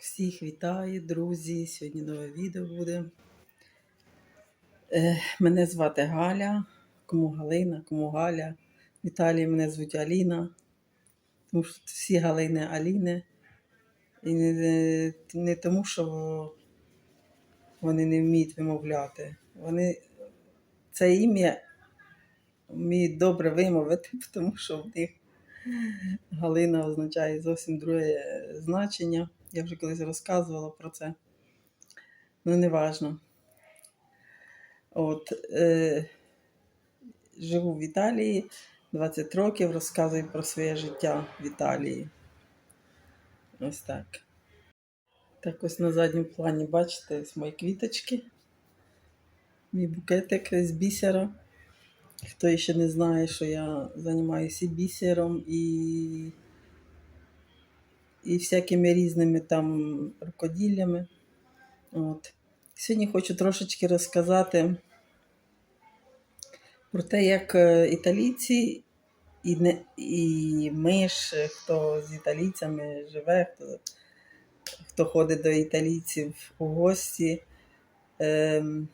Всіх вітаю, друзі! Сьогодні нове відео буде. Е, мене звати Галя, кому Галина, кому Галя. В Італії мене звуть Аліна. Тому що всі Галини Аліни. І не, не тому, що вони не вміють вимовляти. Вони це ім'я вміють добре вимовити, тому що в них Галина означає зовсім друге значення. Я вже колись розказувала про це. Ну, не важно. От, е, живу в Італії 20 років, розказую про своє життя в Італії. Ось так. Так ось на задньому плані, бачите, ось мої квіточки. Мій букетик з бісера. Хто ще не знає, що я займаюся бісером і, і всякими різними там рукоділлями. От. Сьогодні хочу трошечки розказати про те, як е, італійці і, не, і ми ж, хто з італійцями живе, хто, хто ходить до італійців у гості, ем,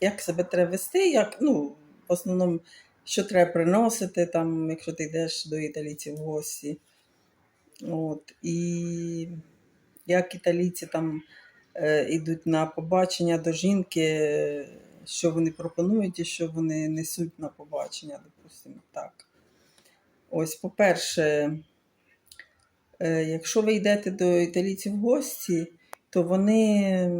як себе треба вести, як, ну, в основному, що треба приносити, там, якщо ти йдеш до італійців в гості. От, і як італійці там е, йдуть на побачення до жінки, е, що вони пропонують і що вони несуть на побачення, допустимо, так. Ось, по-перше, е, якщо ви йдете до італійців в гості, то вони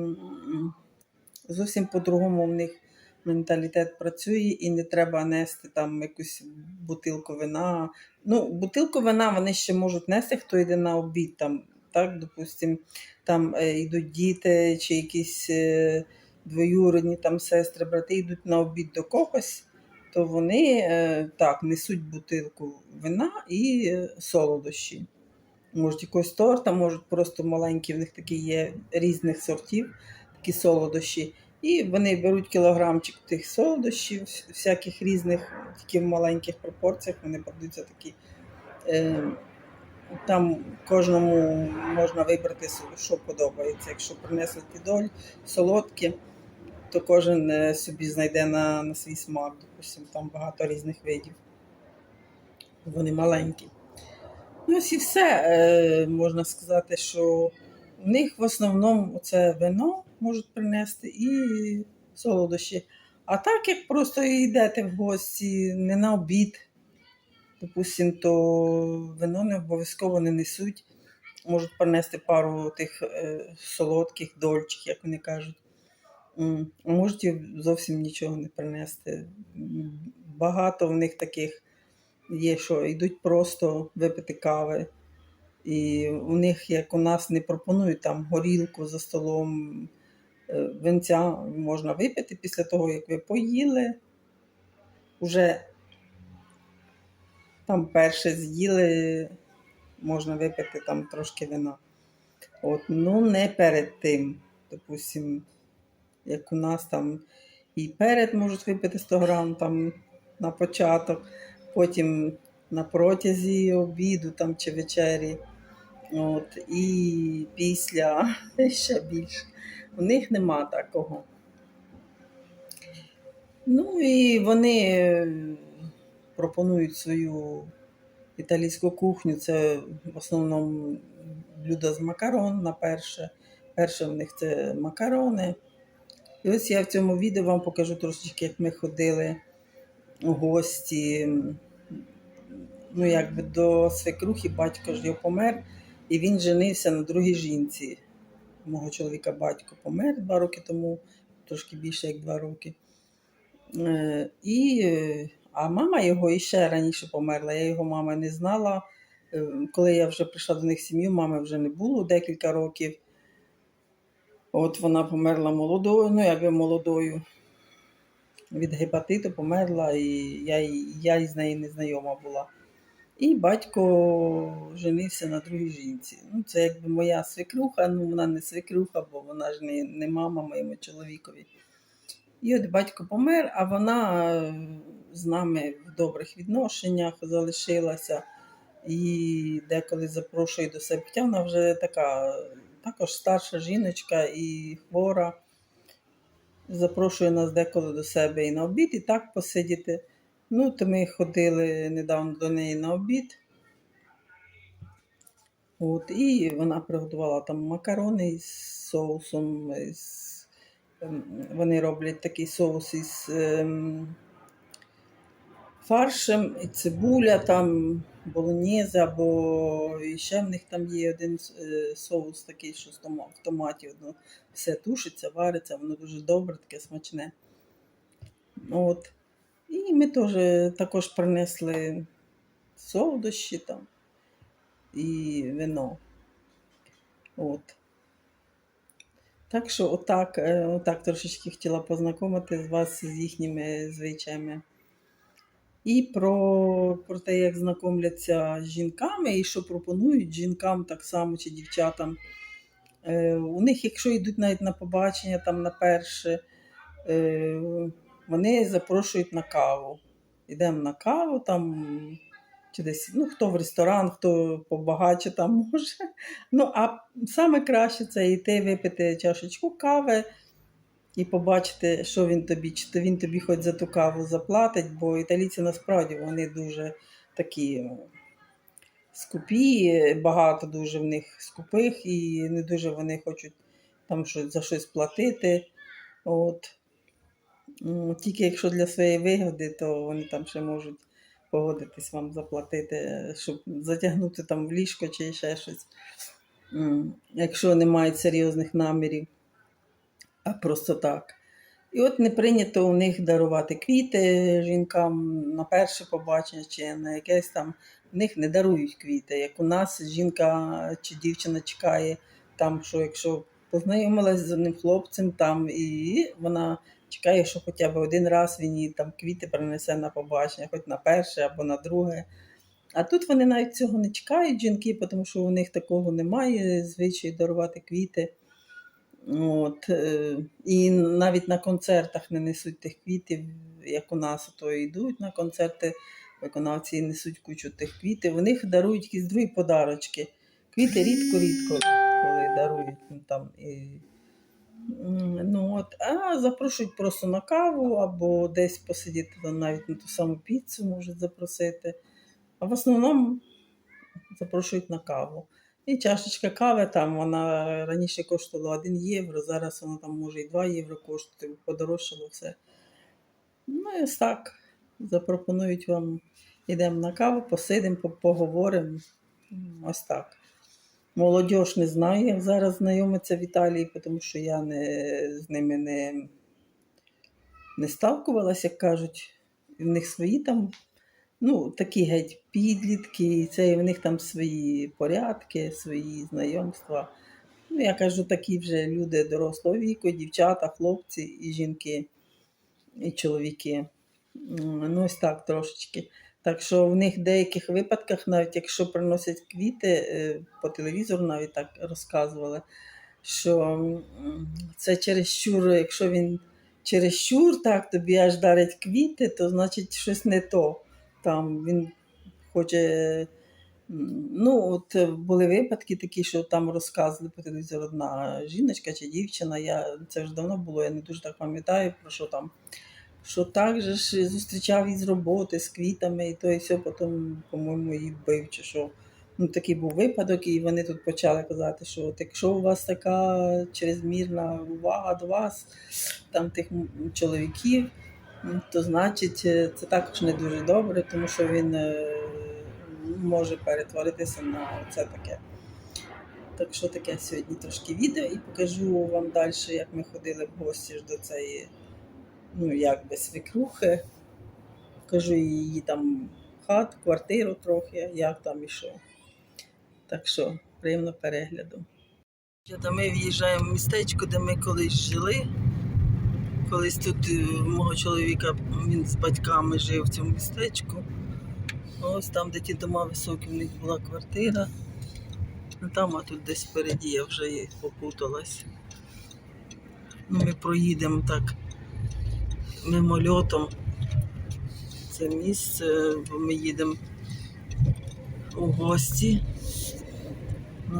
зовсім по-другому в них менталітет працює і не треба нести там якусь бутилку вина. Ну, бутилку вина вони ще можуть нести, хто йде на обід, там, так, допустим, там е, йдуть діти чи якісь е, двоюродні там сестри, брати йдуть на обід до когось, то вони е, так несуть бутилку вина і солодощі. Можуть якогось торта, можуть просто маленькі, в них такі є різних сортів, такі солодощі. І вони беруть кілограмчик тих солодощів, всяких різних, тільки в маленьких пропорціях вони продаються такі. Е, там кожному можна вибрати, що подобається. Якщо принесли підоль, солодкі, то кожен е, собі знайде на, на свій смак. Допустим, там багато різних видів. Вони маленькі. Ну, ось і все. Е, можна сказати, що в них в основному це вино можуть принести і солодощі. А так як просто йдете в гості не на обід, допустим, то вино не обов'язково не несуть. Можуть принести пару тих е, солодких дольчих, як вони кажуть. Можуть зовсім нічого не принести. Багато в них таких є, що йдуть просто випити кави. І у них, як у нас, не пропонують там горілку за столом, винця можна випити після того, як ви поїли. Уже там перше з'їли, можна випити там трошки вина. От, ну не перед тим, допустим, як у нас там і перед можуть випити 100 грам там на початок, потім на протязі обіду там чи вечері. От, і після ще більше. У них нема такого. Ну і вони е, пропонують свою італійську кухню. Це в основному блюдо з макарон на перше. Перше в них це макарони. І ось я в цьому відео вам покажу трошечки, як ми ходили у гості. Ну, якби до свекрухи батько ж його помер, і він женився на другій жінці. Мого чоловіка батько помер два роки тому, трошки більше як два роки. Е, І, е, а мама його іще раніше померла. Я його мами не знала. Е, Коли я вже прийшла до них в сім'ю, мами вже не було декілька років. От вона померла молодою, ну якби молодою. Від гепатиту померла, і я, я із нею не знайома була. І батько женився на другій жінці. Ну, це якби моя свекруха, ну вона не свекруха, бо вона ж не, не мама моєму чоловікові. І от батько помер, а вона е, з нами в добрих відношеннях залишилася. І деколи запрошує до себе. Вона вже така також старша жіночка і хвора. Запрошує нас деколи до себе і на обід, і так посидіти. Ну, то ми ходили недавно до неї на обід. От, і вона приготувала там макарони із соусом. Із, ем, вони роблять такий соус із ем, фаршем, і цибуля, там болонєзе, або і ще в них там є один е, соус такий, що в томаті. Все тушиться, вариться, воно дуже добре, таке смачне. От. І ми теж також принесли солодощі там і вино. От. Так що отак, е, отак трошечки хотіла познайомити з вас з їхніми звичаями. І про, про те, як знайомляться з жінками, і що пропонують жінкам так само чи дівчатам. Е, у них, якщо йдуть навіть на побачення, там на перше, е, вони запрошують на каву. Йдемо на каву, там чи десь, ну, хто в ресторан, хто побагаче там може. Ну, а саме краще це йти випити чашечку кави і побачити, що він тобі, чи то він тобі хоч за ту каву заплатить, бо італійці насправді вони дуже такі скупі, багато дуже в них скупих, і не дуже вони хочуть там за щось платити. От. Тільки якщо для своєї вигоди, то вони там ще можуть погодитись вам заплатити, щоб затягнути там в ліжко чи ще щось. Якщо не мають серйозних намірів, а просто так. І от не прийнято у них дарувати квіти жінкам на перше побачення чи на якесь там. В них не дарують квіти. Як у нас жінка чи дівчина чекає, там, що якщо познайомилась з одним хлопцем, там і вона чекає, що хоча б один раз він їй там квіти принесе на побачення, хоч на перше або на друге. А тут вони навіть цього не чекають, жінки, тому що у них такого немає звичаю дарувати квіти. От, е, і навіть на концертах не несуть тих квітів, як у нас, то йдуть на концерти, виконавці несуть кучу тих квітів. У них дарують якісь другі подарочки. Квіти рідко-рідко, коли дарують ну, там. І... Ну, от, а запрошують просто на каву або десь посидіти навіть на ту саму піцу можуть запросити. А в основному запрошують на каву. І чашечка кави там вона раніше коштувала 1 євро, зараз вона там може і 2 євро коштує, подорожчало все. Ну і ось так. Запропонують вам, йдемо на каву, посидимо, поговоримо. Ось так. Молодіж не знаю, як зараз знайомиться в Італії, тому що я не, з ними не, не сталкувалася, як кажуть. В них свої там ну, такі геть підлітки, це і в них там свої порядки, свої знайомства. Ну, я кажу, такі вже люди дорослого віку, дівчата, хлопці і жінки, і чоловіки. Ну, ось так трошечки. Так що в них в деяких випадках, навіть якщо приносять квіти, е, по телевізору навіть так розказували, що це чересчур, якщо він чересчур так тобі аж дарить квіти, то значить щось не то там він хоче. Ну, от були випадки такі, що там розказували по телевізору одна жіночка чи дівчина. Я, це вже давно було, я не дуже так пам'ятаю, про що там. Що так же ж зустрічав із роботи з квітами, і то і все, потім, по-моєму, її вбив, чи що. Ну, такий був випадок, і вони тут почали казати, що от якщо у вас така чрезмірна увага до вас, там тих чоловіків, то значить е, це також не дуже добре, тому що він е, може перетворитися на це таке. Так що таке сьогодні трошки відео і покажу вам далі, як ми ходили в гості ж до цієї, ну як би свекрухи. Покажу її там хат, квартиру трохи, як там і що. Так що приємно перегляду. Ми в'їжджаємо в містечко, де ми колись жили. Колись тут е, мого чоловіка він з батьками жив в цьому містечку. Ось там, де ті дома високі, в них була квартира. Ну там, а тут десь впереді я вже попуталась. Ну, ми проїдемо так мимольотом. Це місце, бо ми їдемо у гості.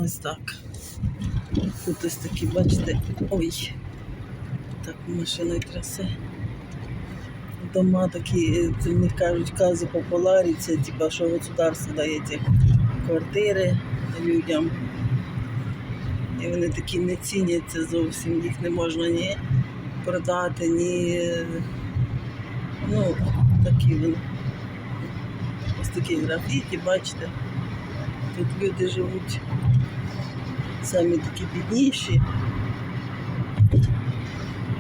Ось так. Тут ось такі, бачите, ой, так машиною трясе. Дома такі, це в кажуть, кази популарі, це типа, що государство дає ці квартири людям. І вони такі не ціняться зовсім, їх не можна ні продати, ні. Ну, такі вони. Ось такі графіті, бачите. Тут люди живуть самі такі бідніші,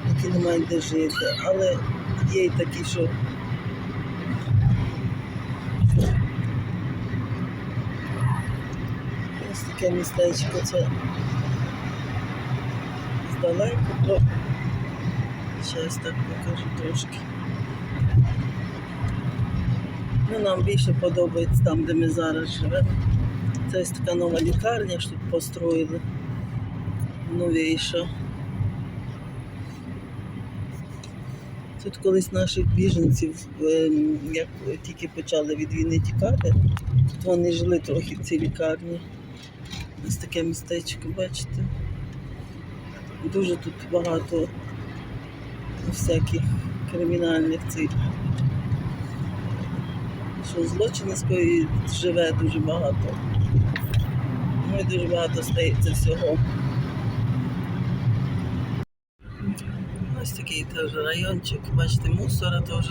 які не мають де жити. Але є й такі, що ось таке містечко, це здалеку, зараз так покажу трошки. Ну, нам більше подобається там, де ми зараз живемо. Це така нова лікарня, що тут построїли. Новіша. Тут колись наших біженців, ем, як тільки почали від війни тікати, тут вони жили трохи в цій лікарні. Ось таке містечко, бачите. Дуже тут багато всяких кримінальних цих. Що злочинницької живе дуже багато. Ну і дуже багато стається всього. Ось такий теж райончик, бачите, мусора теж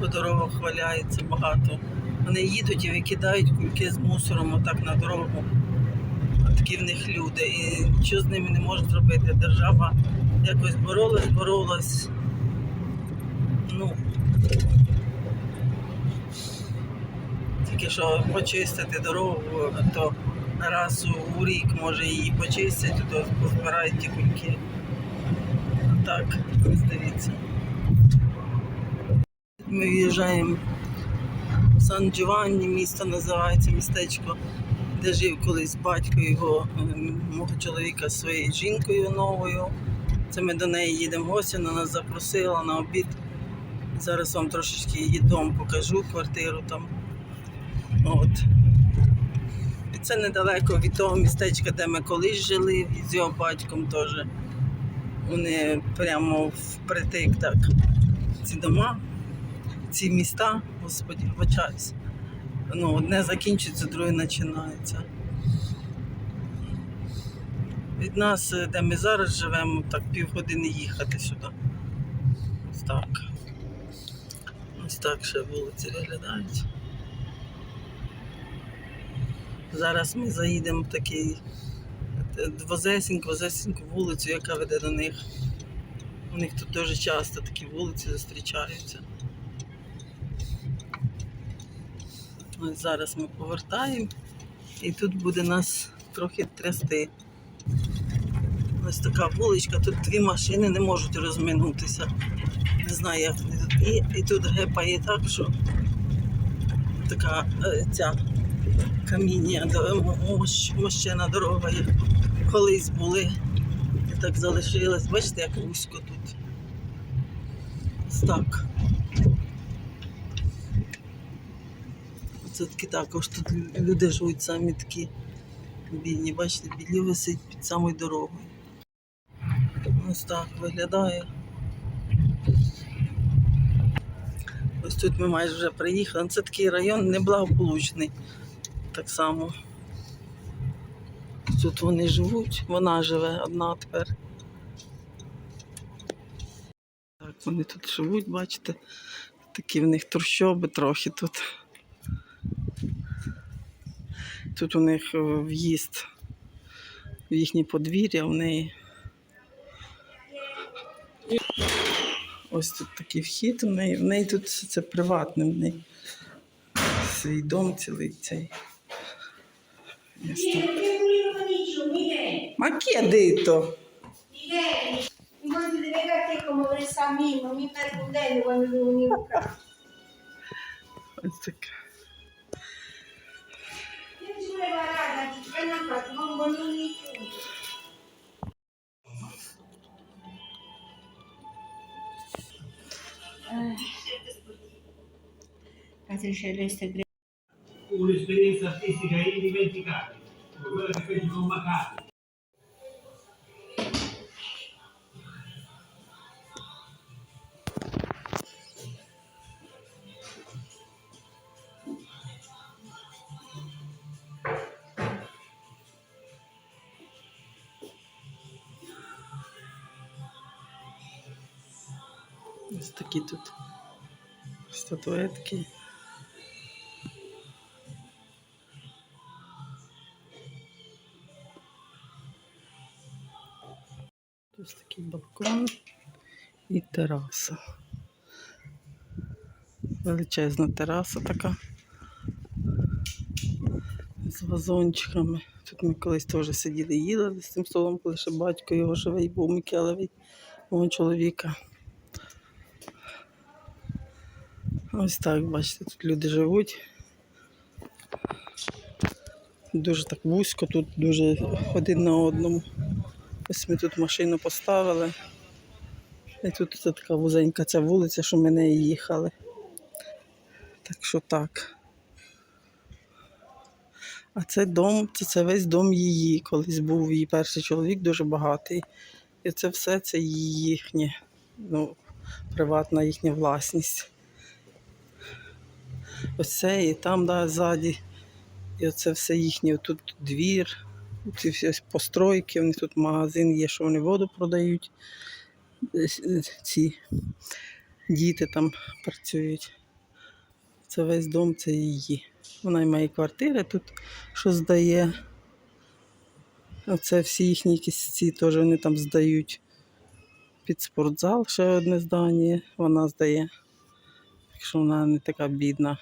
по дорогах валяється багато. Вони їдуть і викидають кульки з мусором отак на дорогу. Такі в них люди. І нічого з ними не може зробити. Держава якось боролась, боролась. Ну, тільки що почистити дорогу, то раз у рік може її почистять, то позбирають ті кульки. Так, дивіться. Ми в'їжджаємо в Сан Джованні, місто називається містечко, де жив колись батько його, ем, мого чоловіка зі своєю жінкою новою. Це ми до неї їдемо в гості, вона нас запросила на обід. Зараз вам трошечки її дом покажу, квартиру там. От. І це недалеко від того містечка, де ми колись жили, з його батьком теж. Вони прямо впритик так. Ці дома, ці міста, господі, вибачаюсь. Ну, одне закінчується, друге починається. Від нас, де ми зараз живемо, так півгодини їхати сюди. Так. Так ще вулиці виглядають. Зараз ми заїдемо в такий возесеньку, возесеньку вулицю, яка веде до них. У них тут дуже часто такі вулиці зустрічаються. Ось зараз ми повертаємо і тут буде нас трохи трясти. Ось така вуличка, тут дві машини не можуть розминутися. Не знаю, як. І, і тут гепає так, що така е, ця каміння, мощена дорога, як колись були. І так залишилось. Бачите, як вузько тут. Ось так. Це таки також тут люди живуть самі такі бідні. Бачите, білі висить під самою дорогою. Ось так виглядає. Ось тут ми майже вже приїхали. Це такий район неблагополучний. Так само. Тут вони живуть, вона живе одна тепер. Так, вони тут живуть, бачите, такі в них трущоби трохи тут. Тут у них е, в'їзд в їхнє подвір'я, в неї. Ось тут такий вхід у неї. В неї тут це приватне, в неї свій дом цілий цей. Ma chi ha detto? Miguel, mi voglio vedere a come vorresti a me, non mi fai quando tu venivi qua. Ось так. Io ci volevo guardare, ti prendo a fatto, non mi chiudo. Casa Celeste un'esperienza artistica indimenticabile, quella che fece con Macari. Ось такі тут статуетки. Ось такий балкон і тераса. Величезна тераса така. З вазончиками. Тут ми колись теж сиділи їли з цим столом, коли ще батько його живий був Микелевий, мого чоловіка. Ось так, бачите, тут люди живуть. Дуже так вузько, тут дуже один на одному. Ось ми тут машину поставили. І тут це така вузенька ця вулиця, що ми не їхали. Так що так. А це дом, це, це весь дом її. Колись був її перший чоловік дуже багатий. І це все це їхнє, ну, приватна їхня власність. Ось це і там, да, ззаді. І оце все їхнє. Тут двір, ці всі постройки, них тут магазин є, що вони воду продають. Е, Ці діти там працюють. Це весь дом, це її. Вона має квартири тут, що здає. Оце всі їхні якісь ці теж вони там здають. Під спортзал ще одне здання вона здає. Так що вона не така бідна.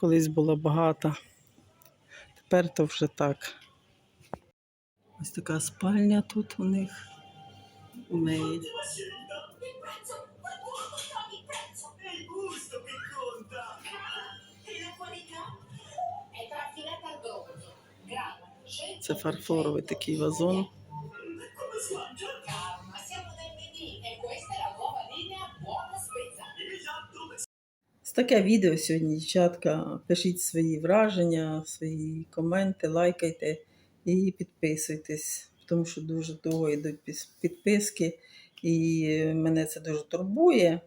Колись була багата. Тепер то вже так. Ось така спальня тут у них. У неї. Це фарфоровий такий вазон. Ось таке відео сьогодні, дівчатка. Пишіть свої враження, свої коменти, лайкайте і підписуйтесь, тому що дуже довго йдуть підписки, і мене це дуже турбує.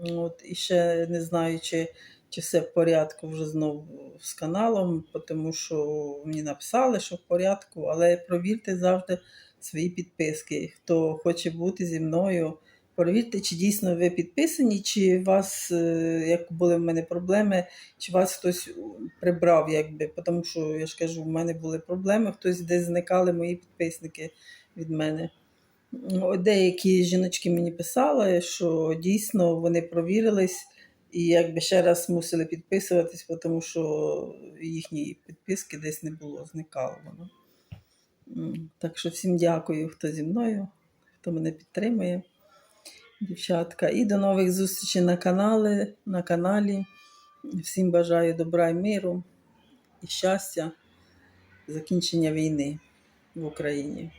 От, і ще не знаю, чи, чи все в порядку вже знову з каналом, тому що мені написали, що в порядку, але провірте завжди свої підписки. Хто хоче бути зі мною, Перевірте, чи дійсно ви підписані, чи вас, е, як були в мене проблеми, чи вас хтось прибрав, якби. Тому що я ж кажу, в мене були проблеми, хтось десь зникали мої підписники від мене. Деякі жіночки мені писали, що дійсно вони провірились і якби ще раз мусили підписуватись, тому що їхні підписки десь не було, зникало воно. Так що всім дякую, хто зі мною, хто мене підтримує дівчатка. І до нових зустрічей на каналі, на каналі. Всім бажаю добра і миру і щастя, закінчення війни в Україні.